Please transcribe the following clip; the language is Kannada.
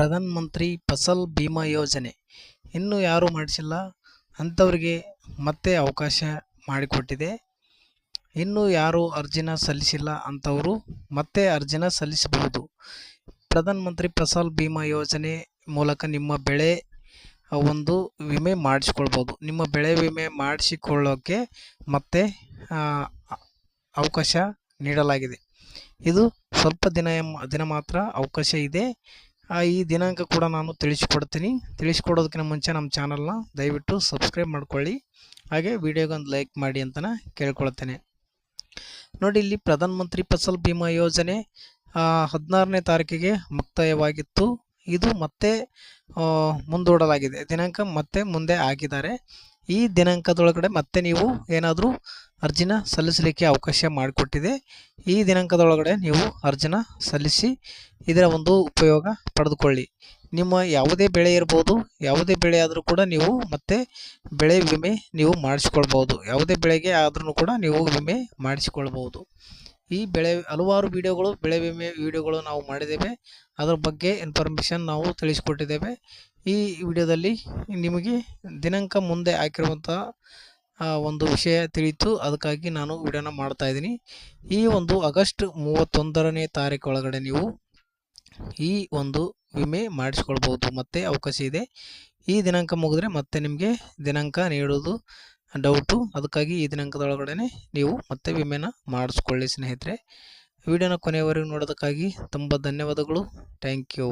ಪ್ರಧಾನ ಮಂತ್ರಿ ಫಸಲ್ ಭೀಮಾ ಯೋಜನೆ. ಇನ್ನೂ ಯಾರು ಮಾಡಿಸಿಲ್ಲ. ಅಂಥವ್ರಿಗೆ ಮತ್ತೆ ಅವಕಾಶ ಮಾಡಿಕೊಟ್ಟಿದೆ. ಇನ್ನೂ ಯಾರು ಅರ್ಜಿನ ಸಲ್ಲಿಸಿಲ್ಲ ಅಂಥವರು ಮತ್ತೆ ಅರ್ಜಿನ ಸಲ್ಲಿಸಬಹುದು. ಪ್ರಧಾನ ಮಂತ್ರಿ ಫಸಲ್ ಭೀಮಾ ಯೋಜನೆ ಮೂಲಕ ನಿಮ್ಮ ಬೆಳೆ ಒಂದು ವಿಮೆ ಮಾಡಿಸ್ಕೊಳ್ಬೋದು ನಿಮ್ಮ ಬೆಳೆ ವಿಮೆ ಮಾಡಿಸಿಕೊಳ್ಳೋಕ್ಕೆ ಮತ್ತೆ ಅವಕಾಶ ನೀಡಲಾಗಿದೆ. ಇದು ಸ್ವಲ್ಪ ದಿನ ದಿನ ಮಾತ್ರ ಅವಕಾಶ ಇದೆ. ಈ ದಿನಾಂಕ ಕೂಡ ನಾನು ತಿಳಿಸ್ಕೊಡ್ತೀನಿ. ತಿಳಿಸ್ಕೊಡೋದಕ್ಕಿಂತ ಮುಂಚೆ ನಮ್ಮ ಚಾನಲ್ನ ದಯವಿಟ್ಟು ಸಬ್ಸ್ಕ್ರೈಬ್ ಮಾಡ್ಕೊಳ್ಳಿ. ಹಾಗೆ ವಿಡಿಯೋಗೆ ಒಂದು ಲೈಕ್ ಮಾಡಿ ಅಂತ ಕೇಳ್ಕೊಳ್ತೇನೆ. ನೋಡಿ, ಇಲ್ಲಿ ಪ್ರಧಾನಮಂತ್ರಿ ಫಸಲ್ ಭೀಮಾ ಯೋಜನೆ ಹದಿನಾರನೇ ತಾರೀಕಿಗೆ ಮುಕ್ತಾಯವಾಗಿತ್ತು. ಇದು ಮತ್ತೆ ಮುಂದೂಡಲಾಗಿದೆ. ದಿನಾಂಕ ಮತ್ತೆ ಮುಂದೆ ಹಾಕಿದ್ದಾರೆ ಈ ದಿನಾಂಕದೊಳಗಡೆ ಮತ್ತೆ ನೀವು ಏನಾದರೂ ಅರ್ಜಿನ ಸಲ್ಲಿಸಲಿಕ್ಕೆ ಅವಕಾಶ ಮಾಡಿಕೊಟ್ಟಿದೆ. ಈ ದಿನಾಂಕದೊಳಗಡೆ ನೀವು ಅರ್ಜಿನ ಸಲ್ಲಿಸಿ ಇದರ ಒಂದು ಉಪಯೋಗ ಪಡೆದುಕೊಳ್ಳಿ. ನಿಮ್ಮ ಯಾವುದೇ ಬೆಳೆ ಇರ್ಬೋದು, ಯಾವುದೇ ಬೆಳೆ ಆದರೂ ಕೂಡ ನೀವು ಮತ್ತೆ ಬೆಳೆ ವಿಮೆ ನೀವು ಮಾಡಿಸ್ಕೊಳ್ಬೋದು ಯಾವುದೇ ಬೆಳೆಗೆ ಆದ್ರೂ ಕೂಡ ನೀವು ವಿಮೆ ಮಾಡಿಸಿಕೊಳ್ಬೋದು ಈ ಬೆಳೆ, ಹಲವಾರು ವಿಡಿಯೋಗಳು, ಬೆಳೆ ವಿಮೆ ವಿಡಿಯೋಗಳು ನಾವು ಮಾಡಿದ್ದೇವೆ. ಅದರ ಬಗ್ಗೆ ಇನ್ಫಾರ್ಮೇಷನ್ ನಾವು ತಿಳಿಸಿಕೊಟ್ಟಿದ್ದೇವೆ. ಈ ವಿಡಿಯೋದಲ್ಲಿ ನಿಮಗೆ ದಿನಾಂಕ ಮುಂದೆ ಹಾಕಿರುವಂಥ ಒಂದು ವಿಷಯ ತಿಳಿಯಿತು ಅದಕ್ಕಾಗಿ ನಾನು ವಿಡಿಯೋನ ಮಾಡ್ತಾ ಇದ್ದೀನಿ. ಈ ಒಂದು ಆಗಸ್ಟ್ ಮೂವತ್ತೊಂದರನೇ ತಾರೀಕು ಒಳಗಡೆ ನೀವು ಈ ಒಂದು ವಿಮೆ ಮಾಡಿಸ್ಕೊಳ್ಬೋದು ಮತ್ತೆ ಅವಕಾಶ ಇದೆ. ಈ ದಿನಾಂಕ ಮುಗಿದ್ರೆ ಮತ್ತೆ ನಿಮಗೆ ದಿನಾಂಕ ನೀಡೋದು ಡೌಟು ಅದಕ್ಕಾಗಿ ಈ ದಿನಾಂಕದೊಳಗಡೆ ನೀವು ಮತ್ತೆ ವಿಮೆನ ಮಾಡಿಸ್ಕೊಳ್ಳಿ ಸ್ನೇಹಿತರೆ. ವಿಡಿಯೋನ ಕೊನೆಯವರೆಗೂ ನೋಡೋದಕ್ಕಾಗಿ ತುಂಬ ಧನ್ಯವಾದಗಳು. Thank you